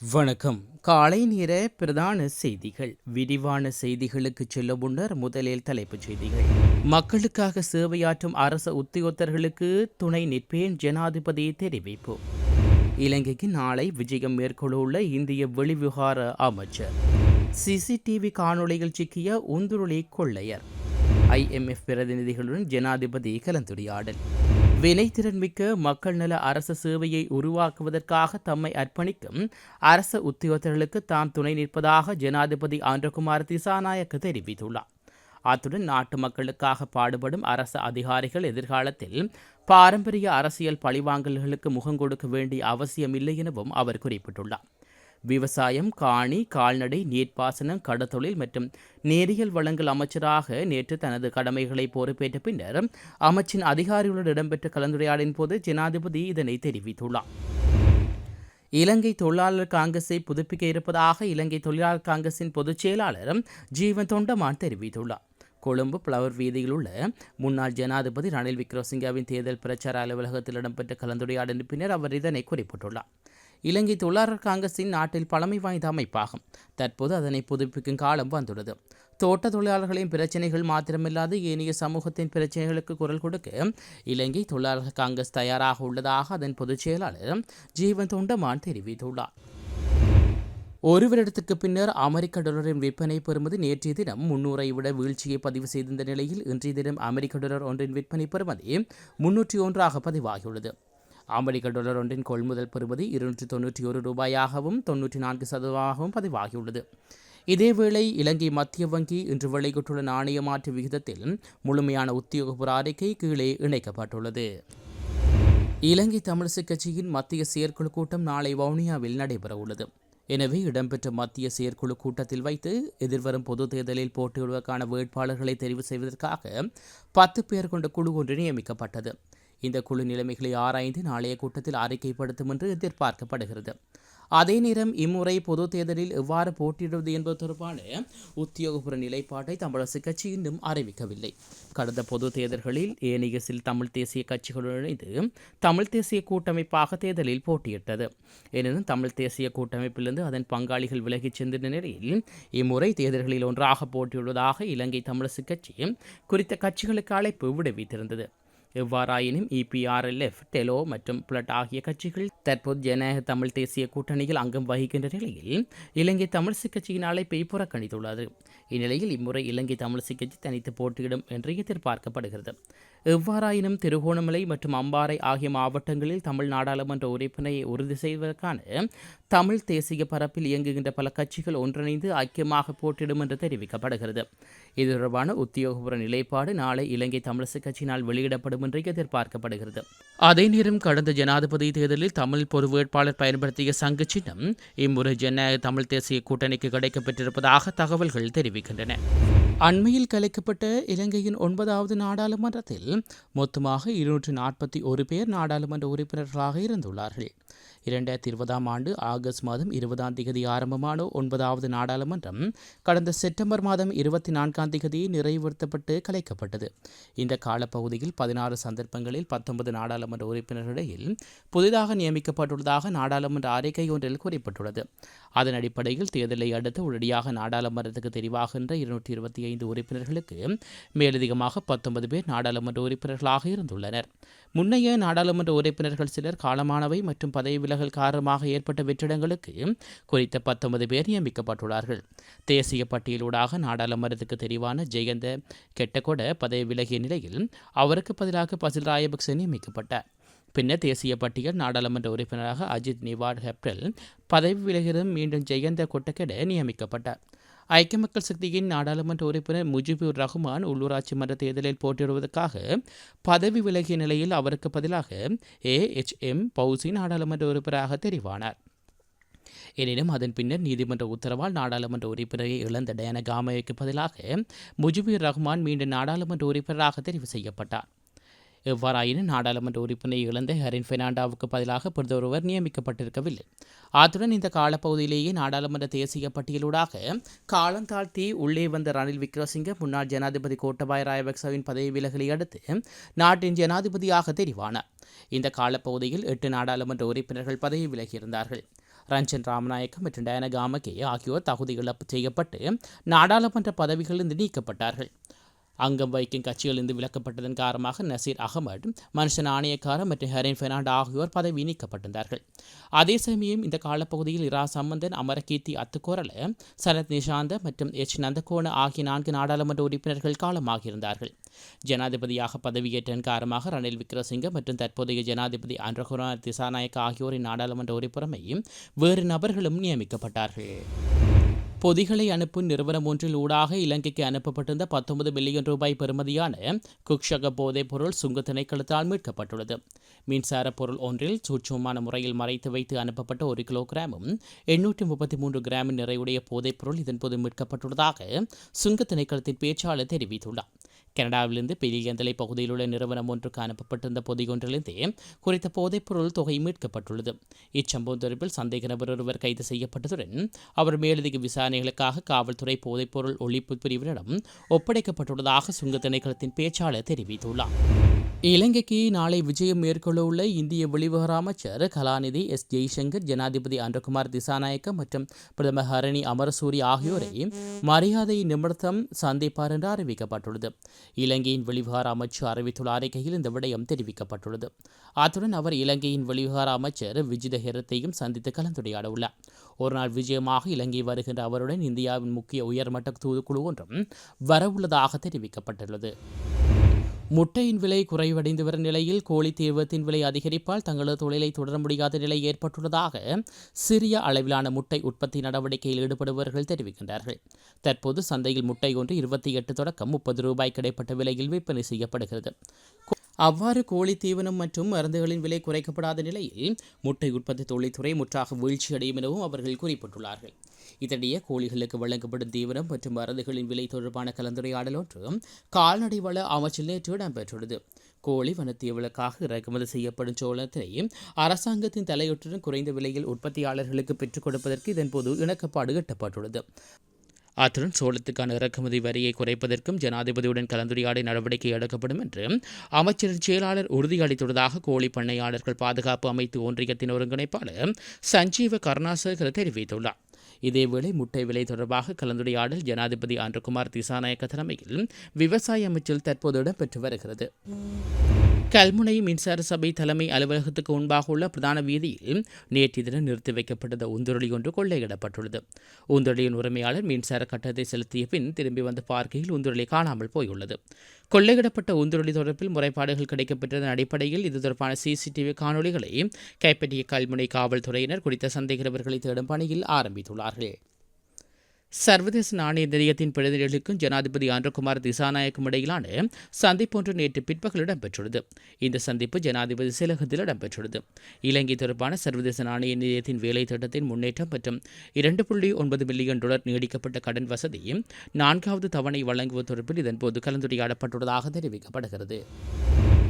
வணக்கம். காலை நேர பிரதான செய்திகள். விரிவான செய்திகளுக்கு செல்ல முன்னர் முதலில் தலைப்புச் செய்திகள். மக்களுக்காக சேவையாற்றும் அரச உத்தியோகத்தர்களுக்கு துணை நிற்பேன் ஜனாதிபதி தெரிவிப்பு. இலங்கைக்கு நாளை விஜயம் மேற்கொள்ள இந்திய வெளிவிவகார அமைச்சர். சிசிடிவி காணொளியில் சிக்கிய உந்துருளி கொள்ளையர். ஐஎம்எஃப் பிரதிநிதிகளுடன் ஜனாதிபதி கலந்துரையாடல். வினைத்திறன்மிக்க மக்கள் நல அரச சேவையை உருவாக்குவதற்காக தம்மை அர்ப்பணிக்கும் அரச உத்தியோகத்தர்களுக்கு தாம் துணை நிற்பதாக ஜனாதிபதி ஆந்திரகுமார் திசாநாயக்க தெரிவித்துள்ளார். அத்துடன் நாட்டு மக்களுக்காக பாடுபடும் அரச அதிகாரிகள் எதிர்காலத்தில் பாரம்பரிய அரசியல் பழிவாங்கல்களுக்கு முகம் கொடுக்க வேண்டிய அவசியமில்லை எனவும் அவர் குறிப்பிட்டுள்ளார். விவசாயம் காணி கால்நடை நீர்ப்பாசனம் கடத்தொழில் மற்றும் நேரியல் வளங்கள் அமைச்சராக நேற்று தனது கடமைகளை பொறுப்பேற்ற பின்னர் அமைச்சின் அதிகாரிகளுடன் இடம்பெற்ற கலந்துரையாடின் போது ஜனாதிபதி இதனை தெரிவித்துள்ளார். இலங்கை தொழிலாளர் காங்கிரஸை புதுப்பிக்க இருப்பதாக இலங்கை தொழிலாளர் காங்கிரசின் பொதுச் செயலாளர் ஜீவன் தொண்டமான் தெரிவித்துள்ளார். கொழும்பு பிளவர் வீதியில் உள்ள முன்னாள் ஜனாதிபதி ரணில் விக்ரமசிங்காவின் தேர்தல் பிரச்சார அலுவலகத்தில் இடம்பெற்ற கலந்துரையாடலின் பின்னர் அவர் இதனை குறிப்பிட்டுள்ளார். இலங்கை தொழிலாளர் காங்கிரசின் நாட்டில் பழமை வாய்ந்த அமைப்பாகும். தற்போது அதனை புதுப்பிக்கும் காலம் வந்துள்ளது. தோட்ட தொழிலாளர்களின் பிரச்சனைகள் மாத்திரமில்லாது ஏனைய சமூகத்தின் பிரச்சனைகளுக்கு குரல் கொடுக்க இலங்கை தொழிலாளர் காங்கிரஸ் தயாராக உள்ளதாக அதன் பொதுச் செயலாளர் ஜீவன் தொண்டமான் தெரிவித்துள்ளார். ஒரு வருடத்துக்கு பின்னர் அமெரிக்க டாலரின் விற்பனை பெறுமதி நேற்றைய தினம் முன்னூறை விட வீழ்ச்சியை பதிவு செய்திருந்த நிலையில் இன்றைய தினம் அமெரிக்க டாலர் ஒன்றின் விற்பனை பெறுமதி முன்னூற்றி ஒன்றாக பதிவாகியுள்ளது. அமெரிக்க டாலர் ஒன்றின் கொள்முதல் பெறுவது இருநூற்றி தொன்னூற்றி ஒரு ரூபாயாகவும் தொன்னூற்றி நான்கு சதவீதமாகவும் பதிவாகியுள்ளது. இதேவேளை இலங்கை மத்திய வங்கி இன்று வெளியிட்டுள்ள நாணய மாற்று விகிதத்தில் முழுமையான உத்தியோகபூர்வ அறிக்கை கீழே இணைக்கப்பட்டுள்ளது. இலங்கை தமிழிசைக் கட்சியின் மத்திய செயற்குழு கூட்டம் நாளை வவுனியாவில் நடைபெறவுள்ளது. எனவே இடம்பெற்ற மத்திய செயற்குழு கூட்டத்தில் வைத்து எதிர்வரும் பொது தேர்தலில் போட்டியிடுவதற்கான வேட்பாளர்களை தெரிவு செய்வதற்காக பத்து பேர் கொண்ட குழு ஒன்று நியமிக்கப்பட்டது. இந்த குழு நிலைமைகளை ஆராய்ந்து நாளைய கூட்டத்தில் அறிக்கைப்படுத்தும் என்று எதிர்பார்க்கப்படுகிறது. அதே நேரம் இம்முறை பொது தேர்தலில் எவ்வாறு போட்டியிடுவது என்பது தொடர்பான உத்தியோகபூர்வ நிலைப்பாட்டை தமிழரசு கட்சி இன்னும் அறிவிக்கவில்லை. கடந்த பொது தேர்தல்களில் ஏனியஸில் தமிழ்த் தமிழ் தேசிய கட்சிகளுடன் இணைந்து தமிழ் தேசிய கூட்டமைப்பாக தேர்தலில் போட்டியிட்டது. எனினும் தமிழ் தேசிய கூட்டமைப்பிலிருந்து அதன் பங்காளிகள் விலகிச் சென்ற நிலையில் இம்முறை தேர்தல்களில் ஒன்றாக போட்டியிடுவதாக இலங்கை தமிழரசு கட்சி குறித்த கட்சிகளுக்கு அழைப்பு விடுவித்திருந்தது. எவ்வாறாயினும் இபிஆர்எல்எஃப் டெலோ மற்றும் புலட் ஆகிய கட்சிகள் தற்போது ஜனநாயக தமிழ் தேசிய கூட்டணியில் அங்கம் வகிக்கின்ற நிலையில் இலங்கை தமிழிசை கட்சியின் அழைப்பை புறக்கணித்துள்ளது. இந்நிலையில் இம்முறை இலங்கை தமிழிசை கட்சி தனித்து போட்டியிடும் என்று எதிர்பார்க்கப்படுகிறது. எவ்வாறாயினும் திருகோணமலை மற்றும் அம்பாறை ஆகிய மாவட்டங்களில் தமிழ் நாடாளுமன்ற உறுப்பினரை உறுதி செய்வதற்கான தமிழ் தேசிய பரப்பில் இயங்குகின்ற பல கட்சிகள் ஒன்றிணைந்து ஐக்கியமாக போட்டிடும் என்று தெரிவிக்கப்படுகிறது. இது தொடர்பான உத்தியோகபூர்வ நிலைப்பாடு நாளை இலங்கை தமிழிசை கட்சியினால் வெளியிடப்படும் என்று எதிர்பார்க்கப்படுகிறது. அதே நேரம் கடந்த ஜனாதிபதி தேர்தலில் தமிழ் பொது வேட்பாளர் பயன்படுத்திய சங்கு சின்னம் இம்முறை ஜனநாயக தமிழ் தேசிய கூட்டணிக்கு கிடைக்கப்பெற்றிருப்பதாக தகவல்கள் தெரிவிக்கின்றன. அண்மையில் கலைக்கப்பட்ட இலங்கையின் ஒன்பதாவது நாடாளுமன்றத்தில் மொத்தமாக இருநூற்று நாற்பத்தி ஒரு பேர் நாடாளுமன்ற உறுப்பினர்களாக இருந்துள்ளார்கள். இரண்டாயிரத்தி இருபதாம் ஆண்டு ஆகஸ்ட் மாதம் இருபதாம் தேதி ஆரம்பமான ஒன்பதாவது நாடாளுமன்றம் கடந்த செப்டம்பர் மாதம் இருபத்தி நான்காம் தேதி நிறைவுறுத்தப்பட்டு கலைக்கப்பட்டது. இந்த காலப்பகுதியில் பதினாறு சந்தர்ப்பங்களில் பத்தொன்பது நாடாளுமன்ற உறுப்பினர்களிடையில் புதிதாக நியமிக்கப்பட்டுள்ளதாக நாடாளுமன்ற அறிக்கை ஒன்றில் கூறப்பட்டுள்ளது. அதன் அடிப்படையில் தேர்தலை அடுத்து உடனடியாக நாடாளுமன்றத்துக்கு தெரிவாகின்ற இருநூற்றி இருபத்தி ஐந்து உறுப்பினர்களுக்கு மேலதிகமாக பத்தொன்பது பேர் நாடாளுமன்ற உறுப்பினர்களாக இருந்துள்ளனர். முன்னைய நாடாளுமன்ற உறுப்பினர்கள் சிலர் காலமானவை மற்றும் பதவி விலகல் காரணமாக ஏற்பட்ட வெற்றிடங்களுக்கு குறித்த பத்தொன்பது பேர் நியமிக்கப்பட்டுள்ளார்கள். தேசிய பட்டியலூடாக நாடாளுமன்றத்துக்கு தெரிவான ஜெயந்த கெட்டகொட பதவி விலகிய நிலையில் அவருக்கு பதிலாக பசில் ராயபக்ச நியமிக்கப்பட்டார். பின்னர் தேசிய பட்டியல் நாடாளுமன்ற உறுப்பினராக அஜித் நிவாட் ஹெப்ரல் பதவி விலகிலும் மீண்டும் ஜெயந்த கொட்டக்கெட நியமிக்கப்பட்டார். ஐக்கிய மக்கள் சக்தியின் நாடாளுமன்ற உறுப்பினர் முஜிபுர் ரஹ்மான் உள்ளூராட்சி மன்ற தேர்தலில் போட்டியிடுவதற்காக பதவி விலகிய நிலையில் அவருக்கு பதிலாக ஏ எச் எம் பௌசி நாடாளுமன்ற உறுப்பினராக தெரிவானார். எனினும் அதன் பின்னர் நீதிமன்ற உத்தரவால் நாடாளுமன்ற உறுப்பினரை இழந்த டயன காமைக்கு பதிலாக முஜிபுர் ரஹ்மான் மீண்டும் நாடாளுமன்ற உறுப்பினராக தெரிவு செய்யப்பட்டார். எவ்வாறாயினும் நாடாளுமன்ற உறுப்பினை இழந்த ஹரின் பெர்னாண்டாவுக்கு பதிலாக பிறந்தொருவர் நியமிக்கப்பட்டிருக்கவில்லை. அத்துடன் இந்த காலப்பகுதியிலேயே நாடாளுமன்ற தேசிய பட்டியலூடாக காலந்தாழ்த்தி உள்ளே வந்த ரணில் விக்ரமசிங்க முன்னாள் ஜனாதிபதி கோட்டபாய் ராயபக்சவின் பதவி விலகலை அடுத்து நாட்டின் ஜனாதிபதியாக தெரிவானார். இந்த காலப்பகுதியில் எட்டு நாடாளுமன்ற உறுப்பினர்கள் பதவி விலகியிருந்தார்கள் ரஞ்சன் ராமநாயக்கம் மற்றும் டயனகாமகே ஆகியோர் தகுதி இழப்பு செய்யப்பட்டு நாடாளுமன்ற பதவிகளிலிருந்து நீக்கப்பட்டார்கள். அங்கம் வகிக்கும் கட்சியிலிருந்து விலக்கப்பட்டதன் காரணமாக நசீர் அகமது மனுஷன் ஆணையக்காரர் மற்றும் ஹெரின் பெர்னாண்டோ ஆகியோர் பதவி நீக்கப்பட்டிருந்தார்கள். அதே சமயம் இந்த காலப்பகுதியில் இரா சம்பந்தன் அமரகீர்த்தி அத்துக்கோரல சரத் நிஷாந்த மற்றும் எச். நந்தகோண ஆகிய நான்கு நாடாளுமன்ற உறுப்பினர்கள் காலமாகியிருந்தார்கள். ஜனாதிபதியாக பதவியேற்றன் காரணமாக ரணில் விக்ரமசிங்க மற்றும் தற்போதைய ஜனாதிபதி அன்றகுரா திசாநாயக்க ஆகியோரின் நாடாளுமன்ற உறுப்பினரையும் வேறு நபர்களும் நியமிக்கப்பட்டார்கள். பொதிகளை அனுப்பும் நிறுவனம் ஒன்றில் ஊடாக இலங்கைக்கு அனுப்பப்பட்டிருந்த பத்தொன்பது மில்லியன் ரூபாய் பெறுமதியான குக்ஷக போதைப் பொருள் சுங்க திணைக்களத்தால் மீட்கப்பட்டுள்ளது. மின்சார பொருள் ஒன்றில் சூட்சமான முறையில் மறைத்து வைத்து அனுப்பப்பட்ட ஒரு கிலோகிராமும் எண்ணூற்றி முப்பத்தி மூன்று கிராமின் நிறைவுடைய போதைப் பொருள் இதன்போது மீட்கப்பட்டுள்ளதாக சுங்க திணைக்களத்தின் பேச்சாளர் தெரிவித்துள்ளார். கனடாவிலிருந்து பெரியந்தலை பகுதியில் உள்ள நிறுவனம் ஒன்றுக்கு அனுப்பப்பட்டிருந்த பொதிகொன்றிலிருந்தே குறித்த போதைப்பொருள் தொகை மீட்கப்பட்டுள்ளது. இச்சம்பவம் தொடர்பில் சந்தேக நபர் ஒருவர் கைது செய்யப்பட்டதுடன் அவர் மேலதிக விசாரணைகளுக்காக காவல்துறை போதைப்பொருள் ஒழிப்பு பிரிவினரிடம் ஒப்படைக்கப்பட்டுள்ளதாக சுங்க திணைக்களத்தின் பேச்சாளர் தெரிவித்துள்ளார். இலங்கைக்கு நாளை விஜயம் மேற்கொள்ளவுள்ள இந்திய வெளிவகார அமைச்சர் கலாநிதி எஸ். ஜெய்சங்கர் ஜனாதிபதி அன்றகுமார் திசாநாயக்க மற்றும் பிரதமர் ஹரணி அமரசூரி ஆகியோரை மரியாதை நிமித்தம் சந்திப்பார் என்று அறிவிக்கப்பட்டுள்ளது. இலங்கையின் வெளிவகார அமைச்சர் அறிவித்துள்ள அறிக்கையில் இந்த விடயம் தெரிவிக்கப்பட்டுள்ளது. அத்துடன் அவர் இலங்கையின் வெளிவகார அமைச்சர் விஜித ஹெரத்தையும் சந்தித்து கலந்துரையாட உள்ளார் ஒருநாள் விஜயமாக இலங்கை வருகின்ற அவருடன் இந்தியாவின் முக்கிய உயர்மட்ட தூதுக்குழு ஒன்றும் வரவுள்ளதாக தெரிவிக்கப்பட்டுள்ளது. முட்டையின் விலை குறைவடைந்து வரும் நிலையில் கோழி தீர்வத்தின் விலை அதிகரிப்பால் தங்களது தொழிலை தொடர முடியாத நிலை ஏற்பட்டுள்ளதாக சிறிய அளவிலான முட்டை உற்பத்தி நடவடிக்கையில் ஈடுபடுபவர்கள் தெரிவிக்கின்றார்கள். தற்போது சந்தையில் முட்டை ஒன்று இருபத்தி எட்டு தொடக்கம் முப்பது ரூபாய் கிடைப்பட்ட விலையில் விற்பனை செய்யப்படுகிறது. அவ்வாறு கோழி தீவனம் மற்றும் மருந்துகளின் விலை குறைக்கப்படாத நிலையில் முட்டை உற்பத்தி தொழில்துறை முற்றாக வீழ்ச்சியடையும் எனவும் அவர்கள் குறிப்பிட்டுள்ளார்கள். இதனிடையே கோழிகளுக்கு வழங்கப்படும் தீவனம் மற்றும் மருந்துகளின் விலை தொடர்பான கலந்துரையாடல் ஒன்று கால்நடை வள அமைச்சில் நேற்று இடம்பெற்றுள்ளது. கோழி வனத்தீவலுக்காக இறக்குமதி செய்யப்படும் சோளத்தை அரசாங்கத்தின் தலையொற்றுடன் குறைந்த விலையில் உற்பத்தியாளர்களுக்கு பெற்றுக் கொடுப்பதற்கு இதன்போது இணக்கப்பாடு எட்டப்பட்டுள்ளது. அத்துடன் சோளத்துக்கான இறக்குமதி வரியை குறைப்பதற்கும் ஜனாதிபதியுடன் கலந்துரையாட நடவடிக்கை எடுக்கப்படும் என்று அமைச்சரின் செயலாளர் உறுதியளித்துள்ளதாக கோழி பண்ணையாளர்கள் பாதுகாப்பு அமைத்து ஒன்றியத்தின் ஒருங்கிணைப்பாளர் சஞ்சீவ கருணாசேகர் தெரிவித்துள்ளார். இதேவேளை முட்டை விலை தொடர்பாக கலந்துரையாடல் ஜனாதிபதி ஆண்டகுமார் திசாநாயக்க தலைமையில் விவசாய அமைச்சில் தற்போது இடம்பெற்று வருகிறது. கல்முனை மின்சார சபை தலைமை அலுவலகத்துக்கு முன்பாக உள்ள பிரதான வீதியில் நேற்று தினம் நிறுத்தி வைக்கப்பட்டத உந்துரளி ஒன்று கொள்ளையிடப்பட்டுள்ளது. உந்துரளியின் உரிமையாளர் மின்சார கட்டணத்தை செலுத்திய பின் திரும்பி வந்த பார்க்கையில் உந்துரளி காணாமல் போயுள்ளது. கொள்ளையிடப்பட்ட உந்துரளி தொடர்பில் முறைப்பாடுகள் கிடைக்கப்பெற்றதன் அடிப்படையில் இது தொடர்பான சிசிடிவி காணொலிகளை கைப்பற்றிய கல்முனை காவல்துறையினர் குறித்த சந்தேகநபர்களை தேடும் பணியில் ஆரம்பித்துள்ளார்கள். சர்வதேச நாணய நிதியத்தின் பிரதிநிதிகளுக்கும் ஜனாதிபதி ஆந்திரகுமார் திசாநாயக்கும் இடையிலான சந்திப்பொன்று நேற்று பிற்பகல் இடம்பெற்றுள்ளது. இந்த சந்திப்பு ஜனாதிபதி செயலகத்தில் இடம்பெற்றுள்ளது. இலங்கை தொடர்பான சர்வதேச நாணய நிதியத்தின் வேலை திட்டத்தின் முன்னேற்றம் மற்றும் இரண்டு புள்ளி ஒன்பது மில்லியன் டாலர் நீடிக்கப்பட்ட கடன் வசதியும் நான்காவது தவணை வழங்குவது தொடர்பில் இதன்போது கலந்துரையாடப்பட்டுள்ளதாக தெரிவிக்கப்படுகிறது.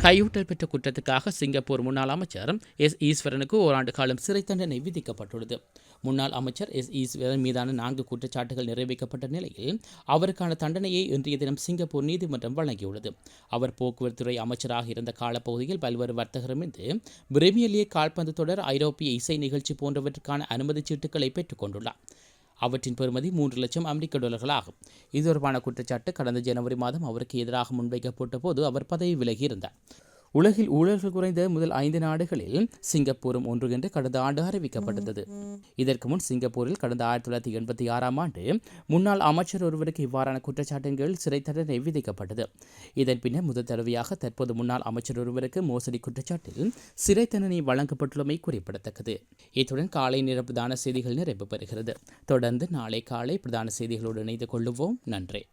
கையூட்டல் பெற்ற குற்றத்துக்காக சிங்கப்பூர் முன்னாள் அமைச்சர் எஸ். ஈஸ்வரனுக்கு ஓராண்டு காலம் சிறை தண்டனை விதிக்கப்பட்டுள்ளது. முன்னாள் அமைச்சர் எஸ் ஈஸ்வரன் மீதான நான்கு குற்றச்சாட்டுகள் நிறைவேற்றப்பட்ட நிலையில் அவருக்கான தண்டனையை இன்றைய தினம் சிங்கப்பூர் நீதிமன்றம் வழங்கியுள்ளது. அவர் போக்குவரத்துறை அமைச்சராக இருந்த காலப்பகுதியில் பல்வேறு வர்த்தகரும் இருந்து பிரீமியர் லீக் கால்பந்து தொடர் ஐரோப்பிய இசை நிகழ்ச்சி போன்றவற்றுக்கான அனுமதி சீட்டுகளை பெற்றுக் கொண்டுள்ளார். அவற்றின் பெறுமதி மூன்று லட்சம் அமெரிக்க டாலர்கள் ஆகும் இது தொடர்பான குற்றச்சாட்டு கடந்த ஜனவரி மாதம் அவருக்கு எதிராக முன்வைக்கப்பட்ட போது அவர் பதவி விலகியிருந்தார் உலகில் ஊழல்கள் குறைந்த முதல் ஐந்து நாடுகளில் சிங்கப்பூரும் ஒன்று என்று கடந்த ஆண்டு அறிவிக்கப்பட்டது. இதற்கு முன் சிங்கப்பூரில் கடந்த ஆயிரத்தி தொள்ளாயிரத்தி எண்பத்தி ஆறாம் ஆண்டு முன்னாள் அமைச்சர் ஒருவருக்கு இவ்வாறான குற்றச்சாட்டுகள் சிறை தண்டனை விதிக்கப்பட்டது. இதன் பின்னர் முதல் தடவையாக தற்போது முன்னாள் அமைச்சர் ஒருவருக்கு மோசடி குற்றச்சாட்டில் சிறை தண்டனை வழங்கப்பட்டுள்ளமை குறிப்பிடத்தக்கது. இத்துடன் காலை நேர பிரதான செய்திகள் நிறைவு பெறுகிறது. தொடர்ந்து நாளை காலை பிரதான செய்திகளோடு இணைந்து கொள்ளுவோம். நன்றி.